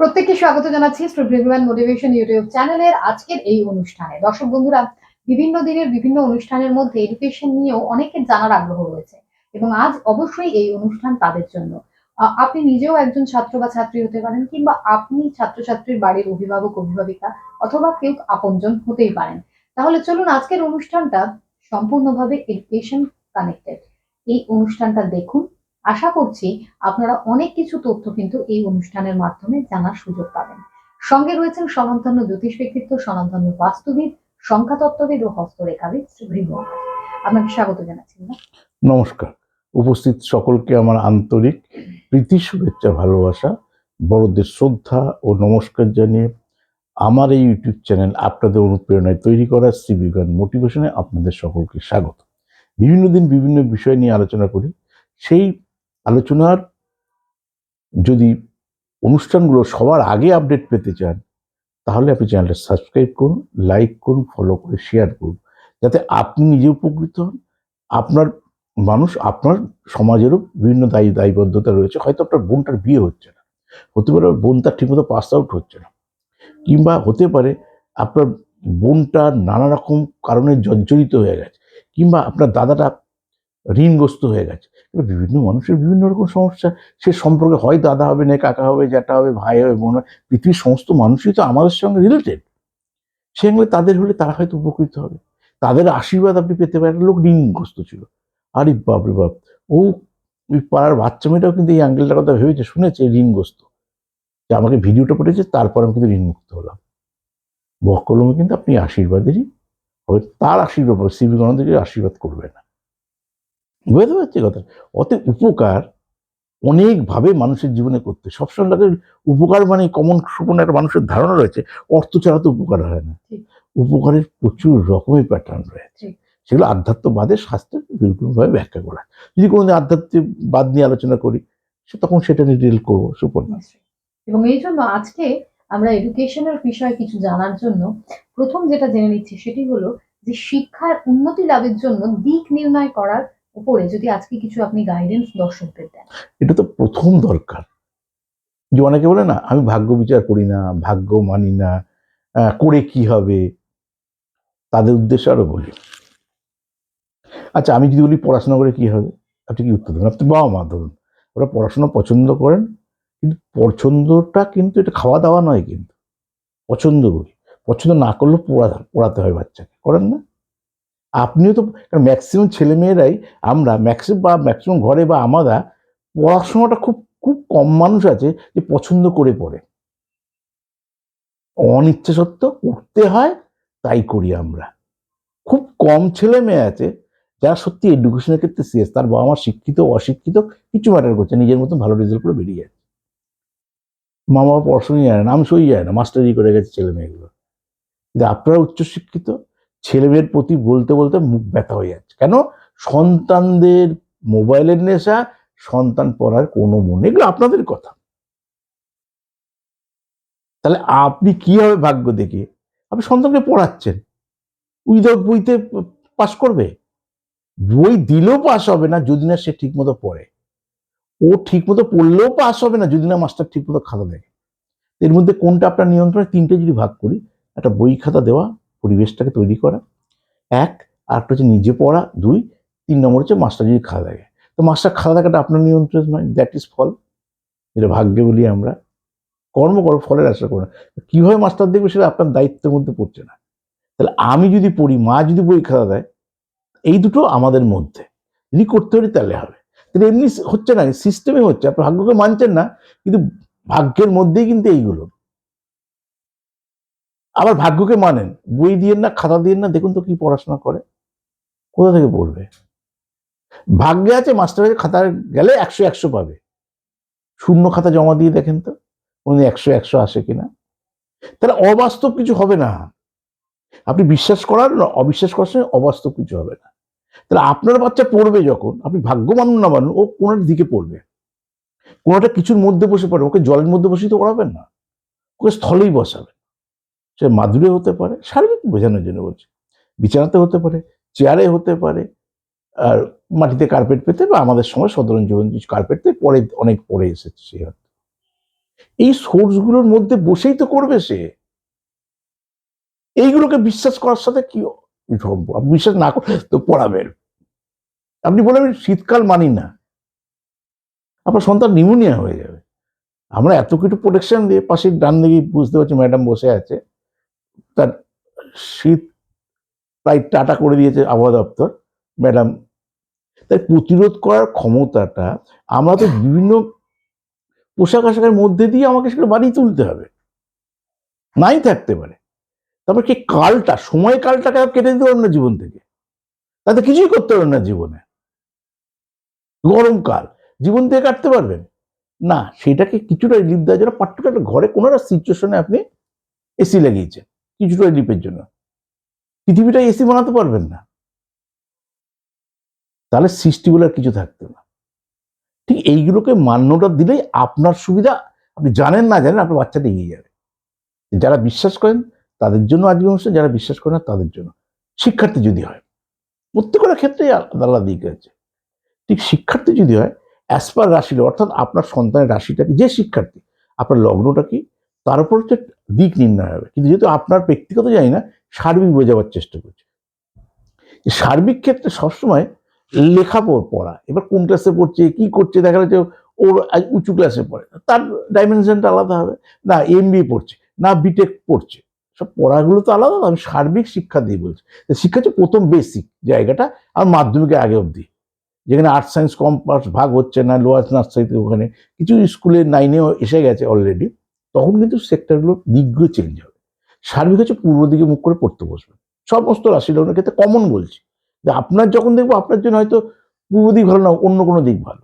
প্রত্যেককে স্বাগত জানাচ্ছি স্টুডেন্ট মোটিভেশন ইউটিউব চ্যানেলের আজকের এই অনুষ্ঠানে। দর্শক বন্ধুরা, বিভিন্ন দিনের বিভিন্ন অনুষ্ঠানের মধ্যে এডুকেশন নিয়েও অনেকের জানার আগ্রহ রয়েছে এবং আজ অবশ্যই এই অনুষ্ঠান তাদের জন্য। আপনি নিজেও একজন ছাত্র বা ছাত্রী হতে পারেন কিংবা আপনি ছাত্রছাত্রীর বাড়ির অভিভাবক, অভিভাবিকা অথবা কেউ আপনজন হতেই পারেন। তাহলে চলুন আজকের অনুষ্ঠানটা সম্পূর্ণভাবে এডুকেশন কানেক্টেড এই অনুষ্ঠানটা দেখুন। আশা করছি আপনারা অনেক কিছু তথ্য কিন্তু এই অনুষ্ঠানের মাধ্যমে জানার সুযোগ পাবেন। সঙ্গে রয়েছেন স্বনামধন্য জ্যোতিষ ব্যক্তিত্ব, স্বনামধন্য বাস্তুবিদ, সংখ্যাতত্ত্ববিদ ও হস্তরেখাবিদ শ্রী আপনাকে স্বাগত জানাচ্ছি? নমস্কার। উপস্থিত সকলকে আমার আন্তরিক প্রীতি, শুভেচ্ছা, ভালোবাসা, বড়দের শ্রদ্ধা ও নমস্কার জানিয়ে আমার এই ইউটিউব চ্যানেল আপনাদের অনুপ্রেরণায় তৈরি করা শ্রী বিজ্ঞান মোটিভেশনে আপনাদের সকলকে স্বাগত। বিভিন্ন দিন বিভিন্ন বিষয় নিয়ে আলোচনা করি। সেই আলোচনার যদি অনুষ্ঠানগুলো সবার আগে আপডেট পেতে চান, তাহলে আপনি চ্যানেলটা সাবস্ক্রাইব করুন লাইক করুন ফলো করে শেয়ার করুন, যাতে আপনি নিজে উপকৃত হন। আপনার মানুষ আপনার সমাজেরও বিভিন্ন দায়ী, দায়বদ্ধতা রয়েছে, হয়তো আপনার বোনটার বিয়ে হচ্ছে না। হতে পারে বোন তার ঠিকমতো পাস আউট হচ্ছে না। কিংবা হতে পারে আপনার বোনটা নানা রকম কারণে জর্জরিত হয়ে গেছে, কিংবা আপনার দাদাটা ঋণগ্রস্ত হয়ে গেছে। বিভিন্ন মানুষের বিভিন্ন রকম সমস্যা। সে সম্পর্কে হয় দাদা হবে, না কাকা হবে, জ্যাঠা হবে, ভাই হবে, বোন হবে। পৃথিবীর সমস্ত মানুষই তো আমাদের সঙ্গে রিলেটেড সেগুলো তাদের হলে তারা হয়তো উপকৃত হবে। তাদের আশীর্বাদ আপনি পেতে পারেন। লোক ঋণগ্রস্ত ছিল। আরে বাপরে বাপ। ও ওই পাড়ার বাচ্চা মেয়েটাও কিন্তু এই অ্যাঙ্গেলটার কথা ভেবেছে, শুনেছে ঋণগ্রস্ত। যে আমাকে ভিডিওটা পড়েছে তারপর আমি কিন্তু ঋণমুক্ত হলাম। বকলমে কিন্তু আপনি আশীর্বাদেরই হবে। তার আশীর্বাদ বিবেকানন্দকে আশীর্বাদ করবে না। বুঝতে পারছি কথা অত উপকার অনেকভাবে মানুষের জীবনে করতে সবসময় লাগে উপকার মানে কমন সুপন একটা মানুষের ধারণা রয়েছে অর্থ ছাড়া তো উপকার হয় না। উপকারের প্রচুর রকমের প্যাটার্ন রয়েছে সেগুলো আধ্যাত্মবাদের শাস্ত্রে বিভিন্নভাবে ব্যাখ্যা করা। যদি কোনোদিন আধ্যাত্মিকবাদ নিয়ে আলোচনা করি সে তখন সেটা নিয়ে ডিল করব সুপর্ণা নিশ্চয়ই। এবং এই জন্য আজকে আমরা এডুকেশনের বিষয়ে কিছু জানার জন্য প্রথম যেটা জেনে নিচ্ছি সেটি হলো যে শিক্ষার উন্নতি লাভের জন্য দিক নির্ণয় করার উপরে যদি আজকে কিছু আপনি গাইডেন্স দর্শকদের দেন। এটা তো প্রথম দরকার। যে অনেকে বলে না, আমি ভাগ্য বিচার করি না, ভাগ্য মানি না করে কি হবে? তাদের উদ্দেশ্যে আরও বলি। আচ্ছা আমি যদি বলি পড়াশোনা করে কি হবে? আপনি কি উত্তর দেবেন? আপনি বাবা মা, ধরুন। ওরা পড়াশোনা পছন্দ করেন, কিন্তু পছন্দটা কিন্তু এটা খাওয়া দাওয়া নয় কিন্তু। পছন্দ করি। পছন্দ না করলেও পড়া, পড়াতে হয় বাচ্চাকে। করেন না? আপনিও তো ম্যাক্সিমাম ছেলেমেয়েরাই আমরা ম্যাক্সিমাম বা ম্যাক্সিমাম ঘরে বা আমরা পড়াশোনাটা খুব খুব কম মানুষ আছে যে পছন্দ করে পড়ে। অনিচ্ছা সত্ত্বেও করতে হয়, তাই করি আমরা। খুব কম ছেলে মেয়ে আছে যারা সত্যি এডুকেশনের ক্ষেত্রে সিরিয়াস তার বাবা মা শিক্ষিত, অশিক্ষিত, কিছু ম্যাটার করছে নিজের মতন ভালো রেজাল্ট করে বেরিয়ে যাচ্ছে। মা বাবা পড়াশোনাই যায় না, আমি সই যায় না মাস্টারি করে গেছে ছেলে মেয়েগুলো কিন্তু আপনারা উচ্চশিক্ষিত ছেলে মেয়ের প্রতি বলতে বলতে মুখ ব্যথা হয়ে যাচ্ছে। কেন? সন্তানদের মোবাইলের নেশা, সন্তান পড়ার কোনো মনে, এগুলো আপনাদের কথা। তাহলে আপনি কীভাবে ভাগ্য দেখে? আপনি সন্তানকে পড়াচ্ছেন। উইদাউট বইতে পাশ করবে? বই দিলেও পাস হবে না যদি না সে ঠিক মতো পড়ে। ও ঠিক মতো পড়লেও পাস হবে না যদি না মাস্টার ঠিক মতো খাতা দেয় এর মধ্যে কোনটা আপনার নিয়ন্ত্রণে? তিনটে যদি ভাগ করি, একটা বই খাতা দেওয়া পরিবেশটাকে তৈরি করা। এক আর একটা হচ্ছে নিজে পড়া। দুই, তিন নম্বর হচ্ছে মাস্টার যদি খাওয়া দেখে তো মাস্টার খাওয়া দেখাটা আপনার নিয়ন্ত্রণ নয় দ্যাট ইজ ফল। যেটা ভাগ্যে বলি আমরা। কর্ম করো, ফলের আশা করো। না কীভাবে মাস্টার দেখবে সেটা আপনার দায়িত্বের মধ্যে পড়ছে না। তাহলে আমি যদি পড়ি, মা যদি বই খাতা দেয়, এই দুটো আমাদের মধ্যে। যদি করতে পারি তাহলে হবে। কিন্তু এমনি হচ্ছে না সিস্টেমে হচ্ছে। আপনার ভাগ্যকে মানছেন না, কিন্তু ভাগ্যের মধ্যেই কিন্তু এইগুলো। আবার ভাগ্যকে মানেন, বই দিয়ে না, খাতা দিয়ে না, দেখুন তো কি পড়াশোনা করে। কোথা থেকে পড়বে? ভাগ্যে আছে মাস্টারের খাতা গেলে একশো একশো পাবে। শূন্য খাতা জমা দিয়ে দেখেন তো, কোনদিন একশো একশো আসে কিনা। তাহলে অবাস্তব কিছু হবে না। আপনি বিশ্বাস করার অবিশ্বাস করার সঙ্গে অবাস্তব কিছু হবে না। তাহলে আপনার বাচ্চা পড়বে যখন, আপনি ভাগ্য মানুন না মানুন, ও কোনোটা দিকে পড়বে। কোনোটা কিছুর মধ্যে বসে পড়বে, ওকে জলের মধ্যে বসেই তো পড়াবেন না। ওকে স্থলেই বসাবেন। সে মাদুরে হতে পারে সার্বিক বোঝানোর জন্য বলছি। বিছানাতে হতে পারে, চেয়ারে হতে পারে, আর মাটিতে কার্পেট পেতে বা আমাদের সময় সাধারণ জীবন কার্পেট পেতে পরে, অনেক পরে এসেছে সে অর্থে। এই সোর্সগুলোর মধ্যে বসেই তো করবে সে। এইগুলোকে বিশ্বাস করার সাথে কি? আপনি বিশ্বাস না করে তো পড়াবেন। আপনি বলেন শীতকাল মানি না। আপনার সন্তান নিউমোনিয়া হয়ে যাবে। আমরা এত কিছু প্রোটেকশন দিয়ে পাশে ডান দিকে বুঝতে পারছি ম্যাডাম বসে আছে। তার শীত প্রায় টাটা করে দিয়েছে আবহাওয়া দপ্তর, ম্যাডাম। তাই প্রতিরোধ করার ক্ষমতাটা আমরা তো বিভিন্ন পোশাক আশাকের মধ্যে দিয়ে আমাকে সেটা বাড়িয়ে তুলতে হবে। নাই থাকতে পারে। তারপর কি কালটা, সময় কালটাকে কেটে দিতে পারবেন না জীবন থেকে? তাতে কিছুই করতে পারবেন না জীবনে। গরমকাল, জীবন থেকে কাটতে পারবেন? না, সেটাকে কিছুটা রিলিফ দেওয়ার জন্য পার্টিকুলার ঘরে কোনো একটা সিচুয়েশনে আপনি এসি লাগিয়েছেন। কিছুটা রিলিফের জন্য। পৃথিবীটা এসি বানাতে পারবেন না। তাহলে সৃষ্টি বলে আর কিছু থাকতো না। ঠিক এইগুলোকে মান্যটা দিলেই আপনার সুবিধা, আপনি জানেন না জানেন আপনার বাচ্চাটা এগিয়ে যাবে। যারা বিশ্বাস করেন তাদের জন্য আজকে অনুষ্ঠান যারা বিশ্বাস করেন না তাদের জন্য। শিক্ষার্থী যদি হয়, প্রত্যেকটা ক্ষেত্রেই আলাদা দিক আছে। ঠিক শিক্ষার্থী যদি হয় অ্যাজ পার রাশি, অর্থাৎ আপনার সন্তানের রাশিটা কি? যে শিক্ষার্থী, আপনার লগ্নটা কি? তার উপর হচ্ছে দিক নির্ণয় হবে। কিন্তু যেহেতু আপনার ব্যক্তিগত জানি না, সার্বিক বোঝাবার চেষ্টা করছে। সার্বিক ক্ষেত্রে সবসময় লেখা পড়া, এবার কোন ক্লাসে পড়ছে, কি করছে, দেখা যাচ্ছে ওর উঁচু ক্লাসে পড়ে, তার ডাইমেনশনটা আলাদা হবে। না এম পড়ছে, না বিটেক পড়ছে, সব পড়াগুলো তো আলাদা, আমি সার্বিক শিক্ষা দিয়ে বলছি। শিক্ষা হচ্ছে প্রথম বেসিক জায়গাটা, আর মাধ্যমিকের আগে অবধি। যেখানে আর্টস সায়েন্স কমার্স ভাগ হচ্ছে না লোয়ার নার্সারিতে ওখানে। কিছু স্কুলে নাইনেও এসে গেছে অলরেডি তখন কিন্তু সেক্টরগুলো দিকগুলো চেঞ্জ হবে। সার্বিক হচ্ছে পূর্ব দিকে মুখ করে পড়তে বসবে। সমস্ত রাশি লগ্নের ক্ষেত্রে কমন বলছি। যে আপনার যখন দেখব আপনার জন্য হয়তো পূর্ব দিক ভালো না, অন্য কোনো দিক ভালো।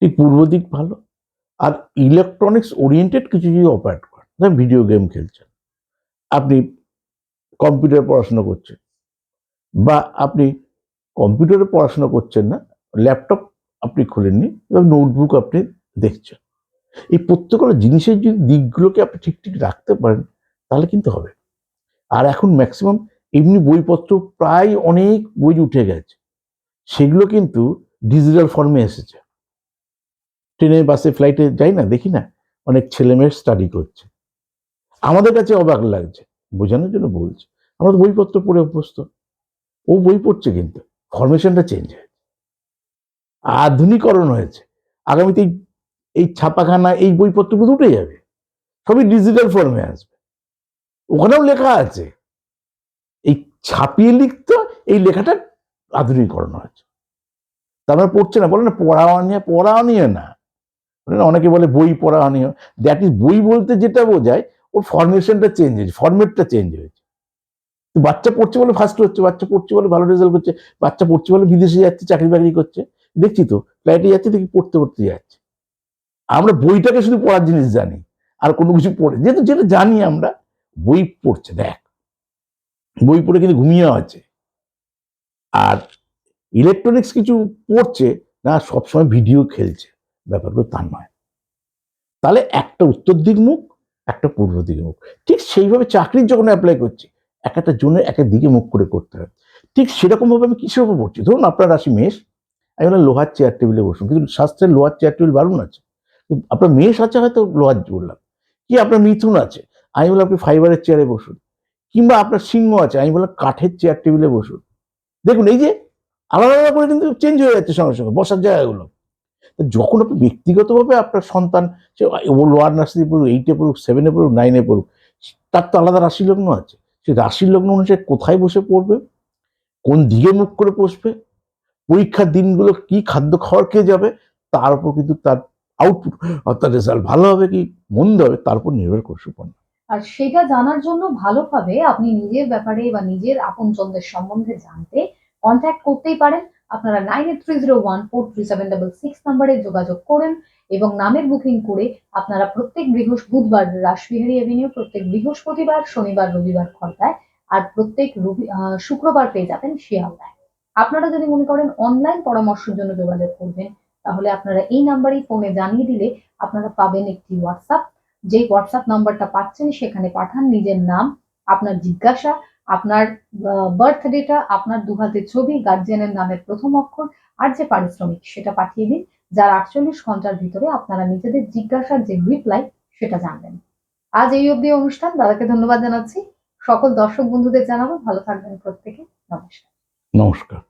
ঠিক পূর্ব দিক ভালো। আর ইলেকট্রনিক্স ওরিয়েন্টেড কিছু যদি অপারেট করেন, ধরেন ভিডিও গেম খেলছেন। আপনি কম্পিউটার পড়াশোনা করছেন। বা আপনি কম্পিউটারে পড়াশোনা করছেন না ল্যাপটপ আপনি খুলেননি এবং নোটবুক আপনি দেখছেন। এই প্রত্যেকটা জিনিসের যদি দিকগুলোকে আপনি ঠিক ঠিক রাখতে পারেন, তাহলে কিন্তু হবে। আর এখন ম্যাক্সিমাম এমনি বইপত্র প্রায় অনেক বই উঠে গেছে। সেগুলো কিন্তু ডিজিটাল ফর্মে এসেছে। ট্রেনে বাসে ফ্লাইটে যাই না, দেখি না, অনেক ছেলেমেয়ের স্টাডি করছে। আমাদের কাছে অবাক লাগছে, বোঝানোর জন্য বলছে, আমরা বইপত্র পড়ে অভ্যস্ত। ও বই পড়ছে কিন্তু ফরমেশনটা চেঞ্জ হয়েছে। আধুনিকরণ হয়েছে। আগামীতে এই- ছাপাখানা, এই বইপত্রগুলো উঠে যাবে। সবই ডিজিটাল ফর্মে আসবে। ওখানেও লেখা আছে। এই ছাপিয়ে লিখতে এই লেখাটা আধুনিকরণ হয়েছে। তার মানে পড়ছে না, বলে না পড়াও নিয়ে পড়াও নিয়ে না, অনেকে বলে বই পড়া নিয়ে দ্যাট ইজ বই বলতে যেটা বোঝায়, ওর ফরমেশনটা চেঞ্জ হয়েছে ফরম্যাটটা চেঞ্জ হয়েছে। বাচ্চা পড়ছে বলে ফার্স্ট হচ্ছে, বাচ্চা পড়ছে বলে ভালো রেজাল্ট করছে বাচ্চা পড়ছে বলে বিদেশে যাচ্ছে চাকরি বাকরি করছে। দেখছি তো ফ্লাইটে যাচ্ছে, দেখি পড়তে পড়তে যাচ্ছে। আমরা বইটাকে শুধু পড়ার জিনিস জানি, আর কোনো কিছু পড়ে যেহেতু যেটা জানি আমরা, বই পড়ছে, দেখ। বই পড়ে কিন্তু ঘুমিয়ে আছে। আর ইলেকট্রনিক্স কিছু পড়ছে, না, সবসময় ভিডিও খেলছে। ব্যাপারগুলো তা নয়। তাহলে একটা উত্তর দিক মুখ, একটা পূর্ব দিকে মুখ। ঠিক সেইভাবে চাকরির যখন অ্যাপ্লাই করছি, এক একটা জনের এক এক দিকে মুখ করে করতে হবে ঠিক সেরকমভাবে আমি কিসের উপর পড়ছি? ধরুন আপনার রাশি মেষ আমি বললাম লোহার চেয়ার টেবিলে বসুন, কিন্তু শাস্ত্রের লোহার চেয়ার টেবিল বারণ আছে। আপনার মেষ আছে হয়তো লোহার বললাম। কি আপনার মিথুন আছে? আমি বললাম, আপনি ফাইবারের চেয়ারে বসুন। কিংবা আপনার সিংহ আছে, আমি বললাম, কাঠের চেয়ার টেবিলে বসুন। দেখুন, এই যে আলাদা আলাদা করে কিন্তু চেঞ্জ হয়ে যাচ্ছে সঙ্গে সঙ্গে, বসার জায়গাগুলো। যখন আপনি ব্যক্তিগতভাবে আপনার সন্তান, সে লোয়ার নার্সারি পড়ুক এইটে পড়ুক সেভেনে পড়ুক নাইনে পড়ুক, তার তো আলাদা রাশি লগ্ন আছে। সেই রাশির লগ্ন অনুসারে কোথায় বসে পড়বে? কোন দিকে মুখ করে বসবে? পরীক্ষার দিনগুলো কি খাদ্য খাওয়ার খেয়ে যাবে? তার উপর কিন্তু তার আউটপুট অর্থাৎ রেজাল্ট ভালো হবে কি, মন্দ হবে, তার উপর নির্ভর করে সুপর্ণ। আর সেটা জানার জন্য ভালোভাবে আপনি নিজের ব্যাপারে বা নিজের আপনজনদের সম্বন্ধে জানতে কন্ট্যাক্ট করতেই পারেন। আপনারা nine eight three zero one four three seven double six নাম্বারে যোগাযোগ করেন এবং নামের বুকিং করে আপনারা প্রত্যেক বৃহস্প, বুধবার রাসবিহারী এভিনিউ প্রত্যেক বৃহস্পতিবার, শনিবার, রবিবার খর্দায় আর প্রত্যেক শুক্রবার পেয়ে যাবেন শিয়ালদায়। আপনারা যদি মনে করেন অনলাইন পরামর্শের জন্য যোগাযোগ করবেন তাহলে আপনারা এই নাম্বারেই ফোনে জানিয়ে দিলে আপনারা পাবেন একটি হোয়াটসঅ্যাপ যেই হোয়াটসঅ্যাপ নাম্বারটা পাচ্ছেন, সেখানে পাঠান নিজের নাম, আপনার জিজ্ঞাসা, আপনার বার্থ ডেটা আপনার দু হাতের ছবি গার্জিয়ানের নামের প্রথম অক্ষর আর যে পারিশ্রমিক, সেটা পাঠিয়ে দিন। যার আটচল্লিশ ঘণ্টার ভিতরে আপনারা নিজেদের জিজ্ঞাসার যে রিপ্লাই সেটা জানবেন। আজ এই অবধি অনুষ্ঠান। দাদাকে ধন্যবাদ জানাচ্ছি। সকল দর্শক বন্ধুদের জানাব। ভালো থাকবেন প্রত্যেকে। নমস্কার। নমস্কার।